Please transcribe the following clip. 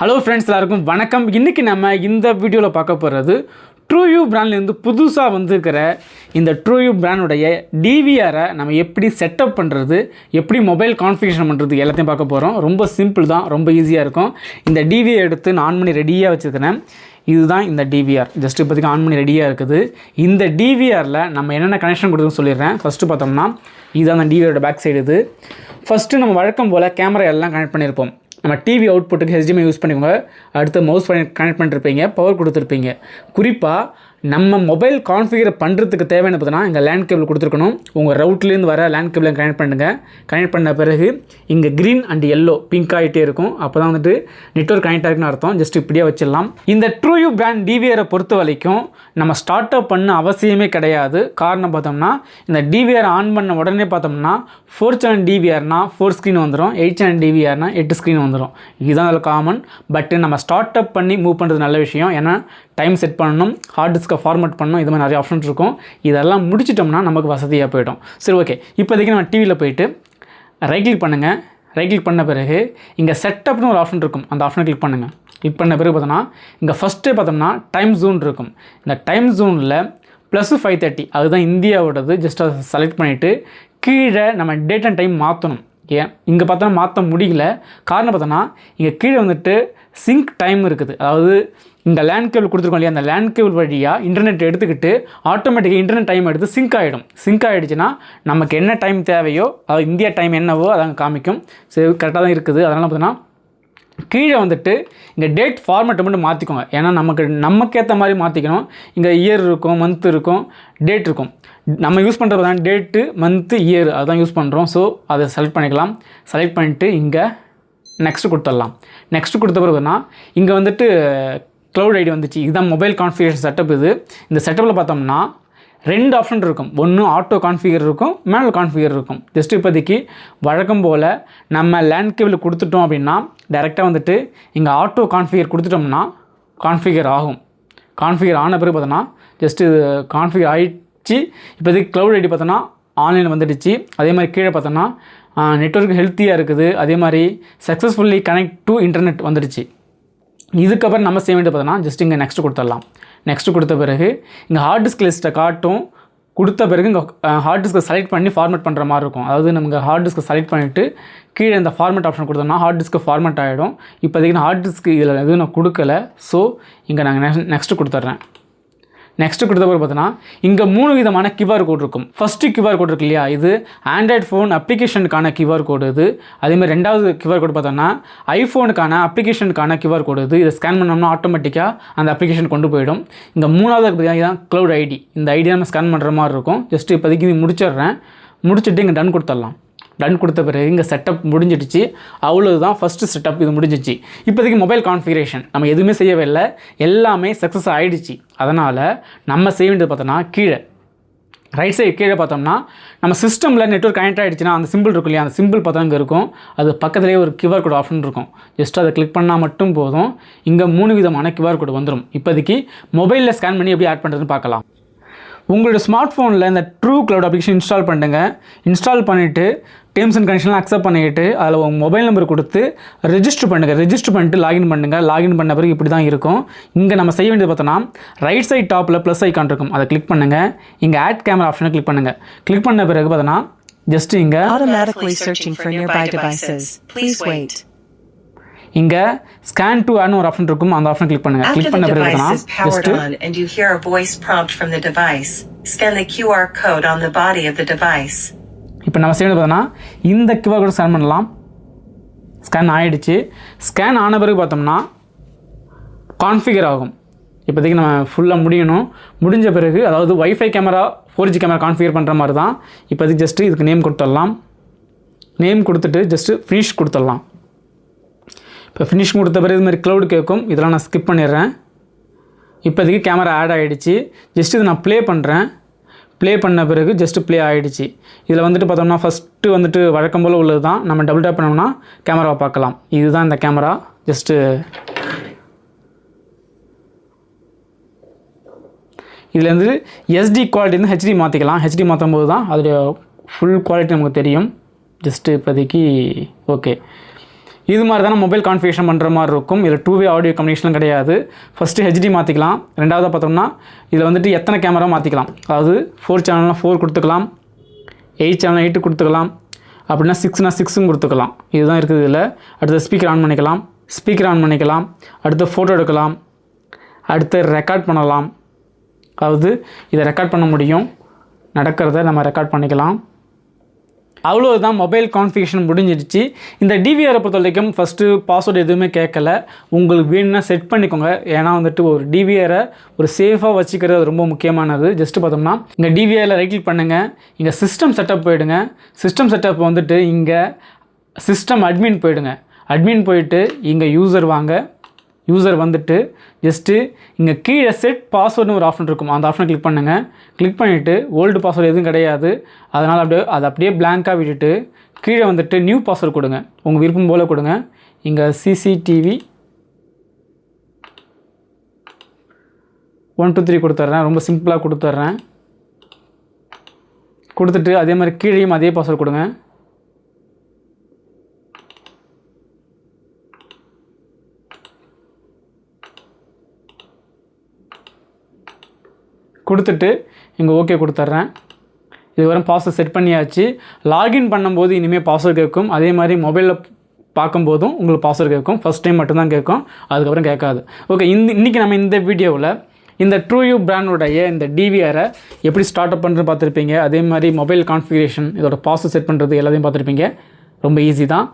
Hello friends எல்லாருக்கும் வணக்கம். இன்றைக்கி நம்ம இந்த வீடியோவில் பார்க்க போகிறது ட்ரூயூ பிராண்ட்லேருந்து புதுசாக வந்திருக்கிற இந்த ட்ரூயூ பிராண்டுடைய டிவிஆரை நம்ம எப்படி செட்டப் பண்ணுறது எப்படி மொபைல் கான்ஃபிகேஷன் பண்ணுறது எல்லாத்தையும் பார்க்க போகிறோம் ரொம்ப சிம்பிள் தான் ரொம்ப ஈஸியாக இருக்கும். இந்த டிவிஐ எடுத்து நான் ஆன் பண்ணி ரெடியாக வச்சுருக்கிறேன். இதுதான் இந்த டிவிஆர் ஜஸ்ட் இப்போதைக்கு ஆன் பண்ணி ரெடியாக இருக்குது. இந்த டிவிஆரில் நம்ம என்னென்ன கனெக்ஷன் கொடுக்குன்னு சொல்லிடுறேன். ஃபஸ்ட்டு பார்த்தோம்னா இதுதான் அந்த டிவிஆரோட பேக் சைடு இது. ஃபஸ்ட்டு நம்ம வழக்கம் போல் கேமரா எல்லாம் கனெக்ட் பண்ணியிருப்போம். நம்ம டிவி அவுட்புட்டுக்கு ஹெச்டிஎம்ஐ யூஸ் பண்ணிக்கோங்க. அடுத்து மவுஸ் கனெக்ட் பண்ணிருப்பீங்க பவர் கொடுத்துருப்பீங்க. குறிப்பாக நம்ம மொபைல் கான்ஃபிகர் பண்ணுறதுக்கு தேவையான பார்த்தீங்கன்னா இங்கே லேண்ட் கேபிள் கொடுத்துருக்கணும். உங்கள் ரவுட்லேருந்து வர லேண்ட் கேபிளை கனெக்ட் பண்ணுங்கள் கனெக்ட் பண்ண பிறகு இங்கே க்ரீன் அண்ட் எல்லோ பிங்க் ஆகிட்டே இருக்கும். அப்போ தான் வந்துட்டு நெட்ஒர்க் கனெக்ட் ஆகிருக்குன்னு அர்த்தம். ஜஸ்ட் இப்படியே வச்சிடலாம். இந்த ட்ரூயூ பிராண்ட் டிவிஆரை பொறுத்த வரைக்கும் நம்ம ஸ்டார்ட் அப் பண்ண அவசியமே கிடையாது. காரணம் பார்த்தோம்னா இந்த டிவிஆர் ஆன் பண்ண உடனே பார்த்தோம்னா ஃபோர் சேனல் டிவிஆர்னால் ஃபோர் ஸ்க்ரீன் வந்துடும் எயிட் சேனல் டிவிஆர்னால் எட்டு ஸ்க்ரீன் வந்துடும் இதுதான் அதில் காமன் பட் நம்ம ஸ்டார்ட் அப் பண்ணி மூவ் பண்ணுறது நல்ல விஷயம். ஏன்னா டைம் செட் பண்ணணும் ஹார்ட் டிஸ்க்கை ஃபார்மேட் பண்ணணும் இது மாதிரி நிறைய ஆப்ஷன்ஸ் இருக்கும். இதெல்லாம் முடிச்சிட்டோம்னா நமக்கு வசதியாக போயிடும். சரி ஓகே இப்போதைக்கு நம்ம டிவியில் போயிட்டு ரைட் கிளிக் பண்ணுங்கள் ரைட் கிளிக் பண்ண பிறகு இங்கே செட்டப்னு ஒரு ஆப்ஷன் இருக்கும். அந்த ஆப்ஷனை கிளிக் பண்ணுங்கள் கிளிக் பண்ண பிறகு பார்த்தோம்னா இங்கே ஃபஸ்ட்டு பார்த்தோம்னா டைம் ஜோன் இருக்கும். இந்த டைம் ஜோனில் ப்ளஸ் ஃபைவ் தேர்ட்டி அதுதான் இந்தியாவோடது ஜஸ்ட் அதை செலக்ட் பண்ணிவிட்டு கீழே நம்ம டேட் அண்ட் டைம் மாற்றணும் ஏன்? இங்கே பார்த்தோன்னா மாற்ற முடியல. காரணம் பார்த்தோன்னா இங்கே கீழே வந்துட்டு சிங்க் டைம் இருக்குது. அதாவது இந்த லேண்ட் கேபிள் கொடுத்துருக்கோம் இல்லையா அந்த லேண்ட் கேபிள் வழியாக இன்டர்நெட் எடுத்துக்கிட்டு ஆட்டோமேட்டிக்காக இன்டர்நெட் டைம் எடுத்து சிங்க் ஆகிடும் சிங்க் ஆகிடுச்சுன்னா நமக்கு என்ன டைம் தேவையோ அதாவது இந்தியா டைம் என்னவோ அதான் காமிக்கும். சரி கரெக்டாக தான் இருக்குது. அதனால் பார்த்தோன்னா கீழே வந்துட்டு இங்கே டேட் ஃபார்மேட்டை மட்டும் மாற்றிக்கோங்க ஏன்னா நமக்கு நமக்கேற்ற மாதிரி மாற்றிக்கணும் இங்கே இயர் இருக்கும் மந்த் இருக்கும் டேட் இருக்கும். நம்ம யூஸ் பண்ணுறது தான் டேட்டு மந்த்து இயர் அதுதான் யூஸ் பண்ணுறோம் ஸோ அதை செலக்ட் பண்ணிக்கலாம். செலக்ட் பண்ணிவிட்டு இங்கே நெக்ஸ்ட்டு கொடுத்துடலாம். நெக்ஸ்ட்டு கொடுத்த பிறகுனா இங்கே வந்துட்டு க்ளவுட் ஐடி வந்துச்சு. இதுதான் மொபைல் கான்ஃபிகரேஷன் செட்டப் இது. இந்த செட்டப்பில் பார்த்தோம்னா ரெண்டு ஆப்ஷன் இருக்கும். ஒன்று ஆட்டோ கான்ஃபிகர் இருக்கும் மேனுவல் கான்ஃபிகர் இருக்கும். ஜஸ்ட் இப்போதைக்கு வழக்கம் போல் நம்ம லேண்ட் கேபிள் கொடுத்துட்டோம் அப்படின்னா டைரெக்டாக வந்துட்டு இங்கே ஆட்டோ கான்ஃபிகர் கொடுத்துட்டோம்னா கான்ஃபிகர் ஆகும். கான்ஃபிகர் ஆன பிறகு பார்த்தோன்னா ஜஸ்ட்டு இது கான்ஃபிகர் ஆகிடுச்சு இப்போதைக்கு க்ளவுட் ஐடி பார்த்தோன்னா ஆன்லைனில் வந்துடுச்சு. அதே மாதிரி கீழே பார்த்தோன்னா நெட்ஒர்க் ஹெல்த்தியாக இருக்குது. அதே மாதிரி சக்ஸஸ்ஃபுல்லி கனெக்ட் டு இன்டர்நெட் வந்துடுச்சு. இதுக்கப்புறம் நம்ம செய்ய வேண்டியது பார்த்தோன்னா ஜஸ்ட் இங்கே நெக்ஸ்ட் கொடுத்துடலாம். நெக்ஸ்ட் கொடுத்த பிறகு இங்கே ஹார்ட் டிஸ்க் லிஸ்ட்டை காட்டும் கொடுத்த பிறகு இங்கே ஹார்ட் டிஸ்க்கை செலக்ட் பண்ணி ஃபார்மேட் பண்ணுற மாதிரி இருக்கும். அதாவது நமக்கு ஹார்ட் டிஸ்க்கை செலக்ட் பண்ணிவிட்டு கீழே இந்த ஃபார்மேட் ஆப்ஷன் கொடுத்தோம்னா ஹார்ட் டிஸ்க்கு ஃபார்மேட் ஆகிடும் இப்போதைக்கு நான் ஹார்ட் டிஸ்க்கு இதில் எதுவும் நான் கொடுக்கல. ஸோ இங்கே நாங்கள் நெக்ஸ்ட் நெக்ஸ்ட்டு கொடுத்துட்றேன். நெக்ஸ்ட் கொடுத்த பிறகு பார்த்தோன்னா இங்கே மூணு விதமான கியூஆர் கோட் இருக்கும். ஃபஸ்ட்டு கியூஆர் கோட் இருக்கு இல்லையா? இது ஆண்ட்ராய்ட் ஃபோன் அப்ளிகேஷனுக்கான கியூஆர் கோடு இது. அதேமாதிரி ரெண்டாவது கியூஆர் கோட் பார்த்தோன்னா ஐஃபோனுக்கான அப்ளிகேஷனுக்கான கியூஆர் கோடு இது. இதை ஸ்கேன் பண்ணோம்னா ஆட்டோமேட்டிக்காக அந்த அப்ளிகேஷன் கொண்டு போயிடும். இந்த மூணாவது பார்த்தீங்கன்னா இதுதான் க்ளவுட் ஐடி இந்த ஐடியா நம்ம ஸ்கேன் பண்ணுற மாதிரி இருக்கும். ஜஸ்ட் இப்போதைக்கு இது முடிச்சிடுறேன். முடிச்சுட்டு இங்கே டன் கொடுத்துடலாம். டன் கொடுத்த பிறகு இங்கே செட்டப் முடிஞ்சிடுச்சு. அவ்வளவுதான் ஃபஸ்ட்டு செட்டப் இது முடிஞ்சிச்சு இப்போதைக்கு மொபைல் கான்ஃபிகரேஷன் நம்ம எதுவுமே செய்யவே இல்லை. எல்லாமே சக்ஸஸ் ஆகிடுச்சு அதனால் நம்ம செய்ய வேண்டியது பார்த்தோன்னா கீழே. ரைட் சைடு கீழே பார்த்தோம்னா நம்ம சிஸ்டமில் நெட்ஒர்க் கனெக்ட் ஆகிடுச்சுன்னா அந்த சிம்பிள் இருக்கும் இல்லையா? அந்த சிம்பிள் பார்த்தா இங்கே இருக்கும். அது பக்கத்துலேயே ஒரு கியூஆர் கோட் ஆப்ஷன் இருக்கும். ஜஸ்ட் அதை கிளிக் பண்ணால் மட்டும் போதும். இங்கே மூணு விதமான கியூஆர் கோடு வந்துடும் இப்போதைக்கு மொபைலில் ஸ்கேன் பண்ணி எப்படி ஆட் பண்ணுறதுன்னு பார்க்கலாம். உங்களோட ஸ்மார்ட் ஃபோனில் இந்த ட்ரூ க்ளவுட் அப்ளிகேஷன் இன்ஸ்டால் பண்ணுங்க. இன்ஸ்டால் பண்ணிவிட்டு டேர்ம்ஸ் அண்ட் கண்டிஷன்லாம் அக்செப்ட் பண்ணிக்கிட்டு அதில் உங்கள் மொபைல் நம்பர் கொடுத்து ரெஜிஸ்டர் பண்ணுங்கள் ரெஜிஸ்டர் பண்ணிட்டு லாகின் பண்ணுங்கள் லாகின் பண்ண பிறகு இப்படி தான் இருக்கும். இங்கே நம்ம செய்ய வேண்டியது பார்த்தோன்னா ரைட் சைட் டாப்பில் ப்ளஸ் ஐக்கான் இருக்கும். அதை கிளிக் பண்ணுங்கள் இங்கே ஆட் கேமரா ஆப்ஷனை கிளிக் பண்ணுங்கள் கிளிக் பண்ண பிறகு பார்த்தோன்னா ஜஸ்ட் இங்கே இங்கே ஸ்கேன் டு ஆட்னு ஒரு ஆப்ஷன் இருக்கும். அந்த ஆப்ஷன் கிளிக் After கிளிக் பண்ண பிறகு just on and you hear a voice prompt from the device, scan the QR code on the body of the device. இப்போ நம்ம செய்யறது பார்த்தோன்னா இந்த கியூஆர் கோட் ஸ்கேன் பண்ணலாம். ஸ்கேன் ஆகிடுச்சு ஸ்கேன் ஆன பிறகு பார்த்தோம்னா கான்ஃபிகர் ஆகும். இப்போதைக்கு நம்ம ஃபுல்லாக முடியணும். முடிஞ்ச பிறகு அதாவது WiFi camera four G camera configure பண்ணுற மாதிரி தான் இப்போதைக்கு ஜஸ்ட்டு இதுக்கு நேம் கொடுத்துடலாம். நேம் கொடுத்துட்டு ஜஸ்ட்டு ஃபினிஷ் கொடுத்துடலாம். இப்போ ஃபினிஷ் கொடுத்த பிறகு இது மாதிரி க்ளவுட் கேட்கும் இதெல்லாம் நான் ஸ்கிப் பண்ணிடுறேன். இப்போதைக்கு கேமரா ஆட் ஆகிடுச்சு ஜஸ்ட் இது நான் ப்ளே பண்ணுறேன் ப்ளே பண்ண பிறகு ஜஸ்ட்டு ப்ளே ஆகிடுச்சு இதில் வந்துட்டு பார்த்தோம்னா ஃபஸ்ட்டு வந்துட்டு வழக்கம் போல் உள்ளது தான். நம்ம டபுள் டேப் பண்ணோம்னா கேமராவை பார்க்கலாம். இதுதான் இந்த கேமரா ஜஸ்ட்டு இதில் வந்து எஸ்டி குவாலிட்டி வந்து ஹெச்டி மாற்றிக்கலாம் ஹெச்டி மாற்றும் போது தான் அதோடைய ஃபுல் குவாலிட்டி நமக்கு தெரியும். ஜஸ்ட்டு இப்போதைக்கு ஓகே இது மாதிரி தானே மொபைல் கான்ஃபிகேஷன் பண்ணுற மாதிரி இருக்கும். இதில் டூ வே ஆடியோ கம்யூனிகேஷன் கிடையாது. ஃபஸ்ட்டு ஹெச்டி மாற்றிக்கலாம் ரெண்டாவதாக பார்த்தோம்னா இதில் வந்துட்டு எத்தனை கேமரா மாற்றிக்கலாம் அதாவது ஃபோர் சேனல்னால் ஃபோர் கொடுத்துக்கலாம். எயிட் சேனல் எயிட்டு கொடுத்துக்கலாம். அப்படின்னா சிக்ஸ்னா சிக்ஸும் கொடுத்துக்கலாம். இதுதான் இருக்குது இதில். அடுத்து ஸ்பீக்கர் ஆன் பண்ணிக்கலாம். ஸ்பீக்கர் ஆன் பண்ணிக்கலாம். அடுத்து ஃபோட்டோ எடுக்கலாம். அடுத்து ரெக்கார்ட் பண்ணலாம். அதாவது இதை ரெக்கார்ட் பண்ண முடியும். நடக்கிறத நம்ம ரெக்கார்ட் பண்ணிக்கலாம். அவ்வளோதான் மொபைல் கான்ஃபிகேஷன் முடிஞ்சிடுச்சு. இந்த டிவிஆரை பொறுத்த வரைக்கும் ஃபஸ்ட்டு பாஸ்வேர்டு எதுவுமே கேட்கல. உங்களுக்கு வேணும்னா செட் பண்ணிக்கோங்க. ஏன்னா வந்துட்டு ஒரு டிவிஆரை ஒரு சேஃபாக வச்சுக்கிறது ரொம்ப முக்கியமானது. ஜஸ்ட்டு பார்த்தோம்னா இங்கே டிவிஆரில் ரைட் கிளிக் பண்ணுங்கள் இங்கே சிஸ்டம் செட்டப் போயிடுங்க. சிஸ்டம் செட்டப் வந்துட்டு இங்கே சிஸ்டம் அட்மின் போயிடுங்க. அட்மின் போயிட்டு இங்கே யூசர் வாங்க. யூசர் வந்துட்டு ஜஸ்ட்டு இங்கே கீழே செட் பாஸ்வேர்டுன்னு ஒரு ஆப்ஷன் இருக்கும். அந்த ஆப்ஷனை கிளிக் பண்ணுங்கள் கிளிக் பண்ணிவிட்டு ஓல்டு பாஸ்வேர்டு எதுவும் கிடையாது. அதனால் அப்படியே அதை அப்படியே பிளாங்காக விட்டுட்டு கீழே வந்துட்டு நியூ பாஸ்வேர்டு கொடுங்க. உங்கள் விருப்பம் போல் கொடுங்க. இங்கே சிசிடிவி ஒன் டூ த்ரீ கொடுத்துட்றேன் ரொம்ப சிம்பிளாக கொடுத்துட்றேன் கொடுத்துட்டு அதே மாதிரி கீழேயும் அதே பாஸ்வேர்டு கொடுங்க. கொடுத்துட்டு இங்கே ஓகே கொடுத்துட்றேன் இது வரும் பாஸ்வேர்ட் செட் பண்ணியாச்சு. லாகின் பண்ணும்போது இனிமேல் பாஸ்வேர்ட் கேட்கும் அதே மாதிரி மொபைலில் பார்க்கும்போதும் உங்களுக்கு பாஸ்வேர்ட் கேட்கும் ஃபஸ்ட் டைம் மட்டும்தான் கேட்கும் அதுக்கப்புறம் கேட்காது. ஓகே இந்த இன்றைக்கி நம்ம இந்த வீடியோவில் இந்த ட்ரூயூ பிராண்டுடைய இந்த டிவிஆரை எப்படி ஸ்டார்ட் அப் பண்ணுறது பார்த்துருப்பீங்க. அதே மாதிரி மொபைல் கான்ஃபிகரேஷன் இதோட பாஸ்வேர்ட் செட் பண்ணுறது எல்லாத்தையும் பார்த்துருப்பீங்க. ரொம்ப ஈஸி தான்.